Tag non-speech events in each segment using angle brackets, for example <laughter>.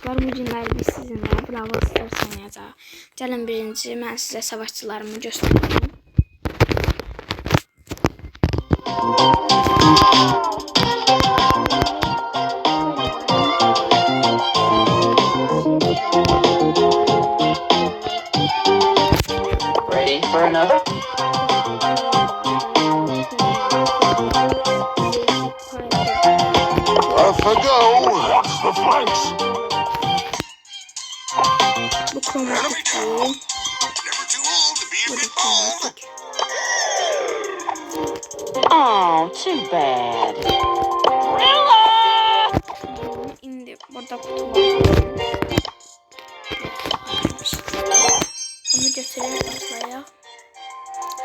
savaşçılar biz sizinlə Brawl Stars oynayacaq. Gəlin birinci mən sizə savaşçılarımı göstəreyim. Ready for another? Off I go. Watch the flanks. Da bit bold. kromatik. Oh, too bad. İndi burada kutu var. Onu.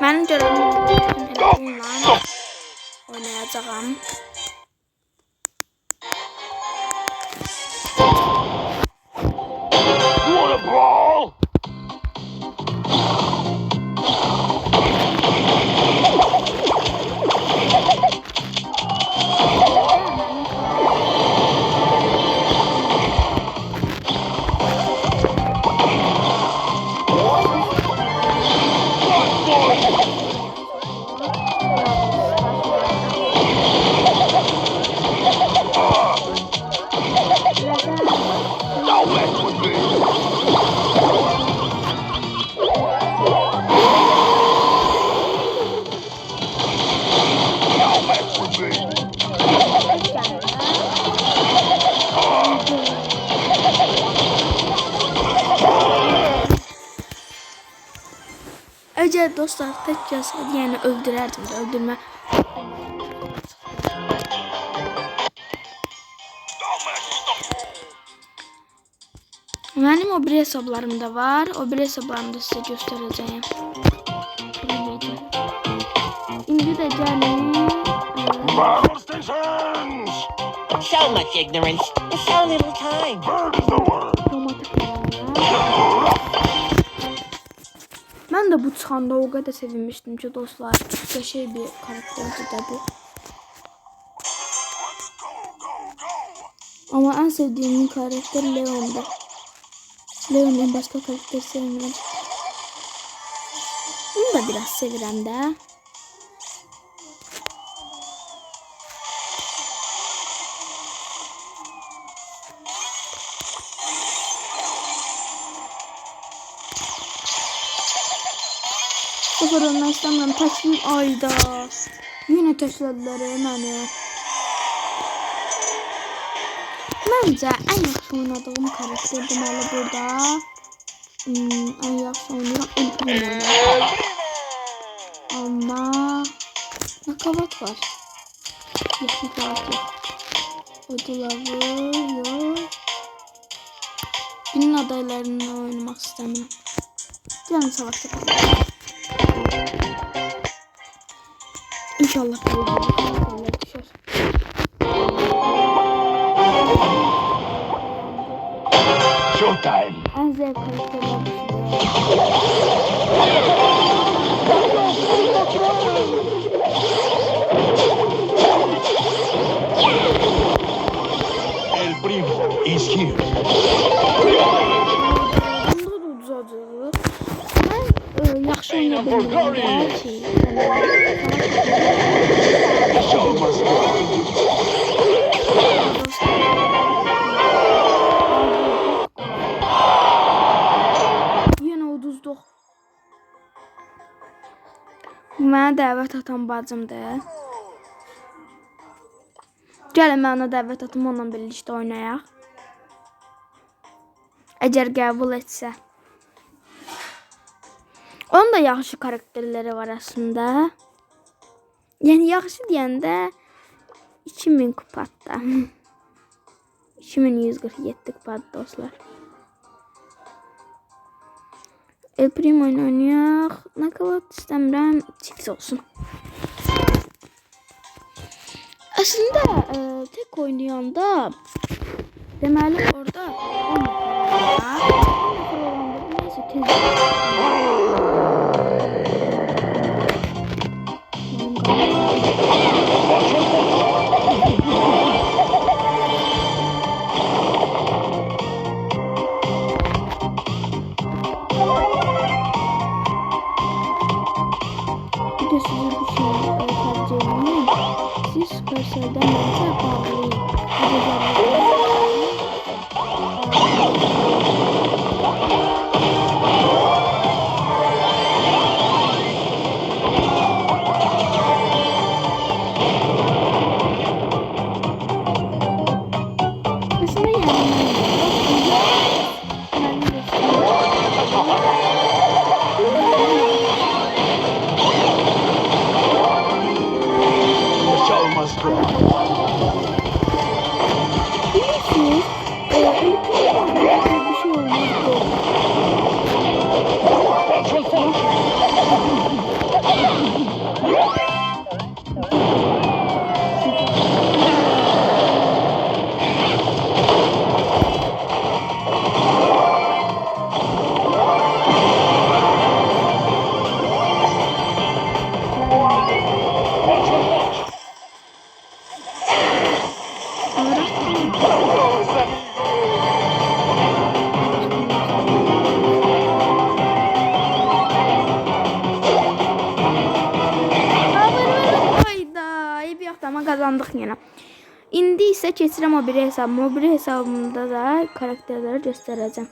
Mənim görevim bütün elə bununla oynayacağam. Dostlar tək gəlsəydi, yəni öldürərdim də, öldürmə. Mənim o bir hesablarım da var. O bir hesablarımı da sizə göstərəcəyim. İndi də gəlin. e, Battle stations. So much ignorance, so little time. Də bu çıxanda o qədər sevinmişdim ki, dostlar. Qəşəng bir karakterdir də bu. Ama en sevdiğim karakter Leon'da. Leon'dan başka karakter sevmiyorum. Bunu da biraz sevirəm də. Sıfır olmak istemiyorum. Təslim ayda. Yine təşlədilər məni. Məncə ən yaxşı oynadığım karakter deməli burada. Hmm, ən yaxşı oynayıram El Primo. Amma Nakavat var. Yox, Nakavat yox. Ödülavı yox. Günün adaylarını oynamaq istəmirəm. Gəlin savaşda İnşallah böyle düşər. Showtime. En zevk karakterler düşür. El primo is here. Bunda da uzadı. Ben e, yaxşı oynadım. Mənə dəvət atan bacımdır. Gəlin mən ona dəvət atım, onunla birlikdə oynayaq. Əgər qəbul etsə. Onun da yaxşı karakterləri var əslində. Yəni yaxşı deyəndə 2000 kupadda. 2147 kupad dostlar. El Primo oynayaq. Nakavat istəmirəm. Chips olsun. Əslində e, tek oynayanda deməli orada 10 nəfər var. 10 nəfər olanda bu nəsə tez. Yaxtama qazandıq yenə. İndi isə keçirəm o biri hesabıma. O biri hesabımda da karakterləri göstərəcəm.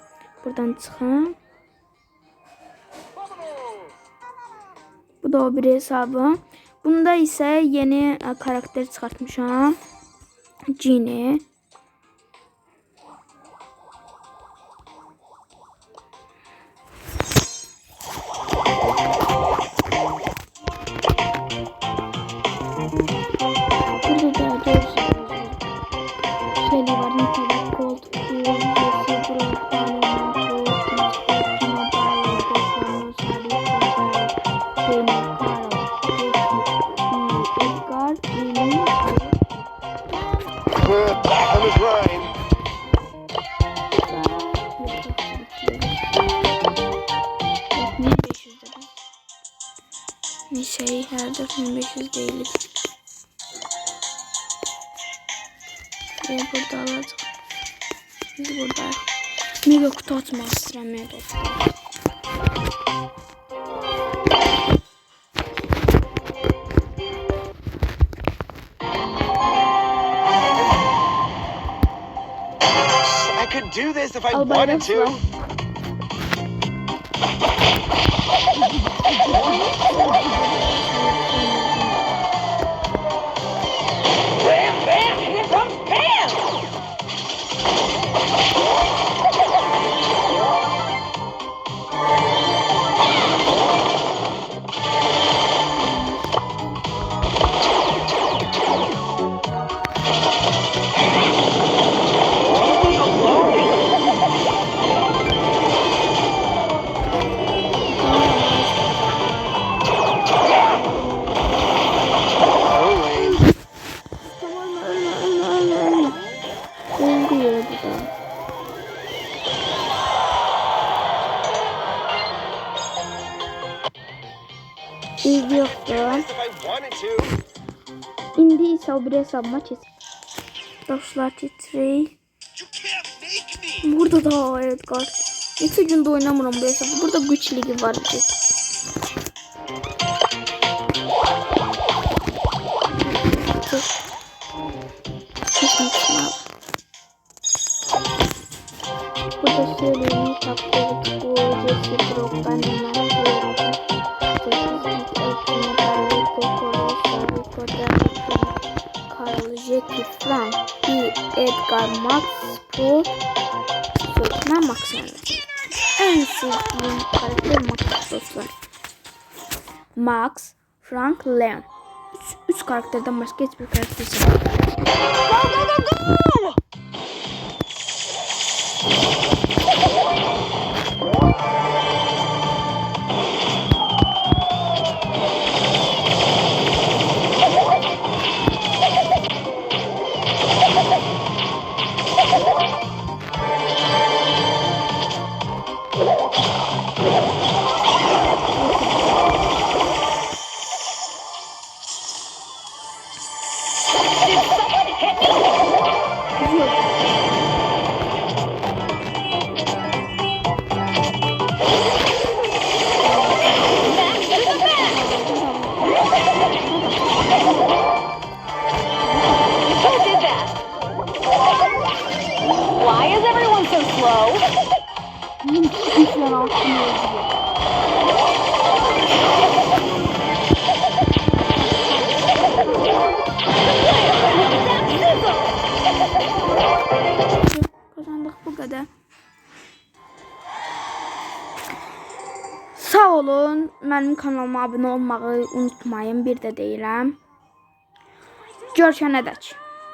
Buradan çıxım. Bu da o biri hesabım. Bunda isə yeni ə, karakter çıxartmışam. Genie. Neyse her 4500 değiliz. Ve burada alacağım. Biz burada mega kutu atmak mega kutu. I could do this if I wanted to. <laughs> Oh, my God. Bir hesabıma çiz. Dostlar titrey. Burada da Edgar. İki günde oynamıyorum bu hesabı. Burada güç ligi var bir. Kesinlikle. Burada söyleyeyim. Kaptırdık bu Brock ben hemen Edgar Max Pro Sözüne Max. En sevdiğim karakter Max dostlar. Max, Frank, Leon. Üç, üç karakterden başka hiçbir karakter sevmiyorum. Who Mənim kanalıma abunə olmağı unutmayın. Bir də deyirəm. Görüşənədək.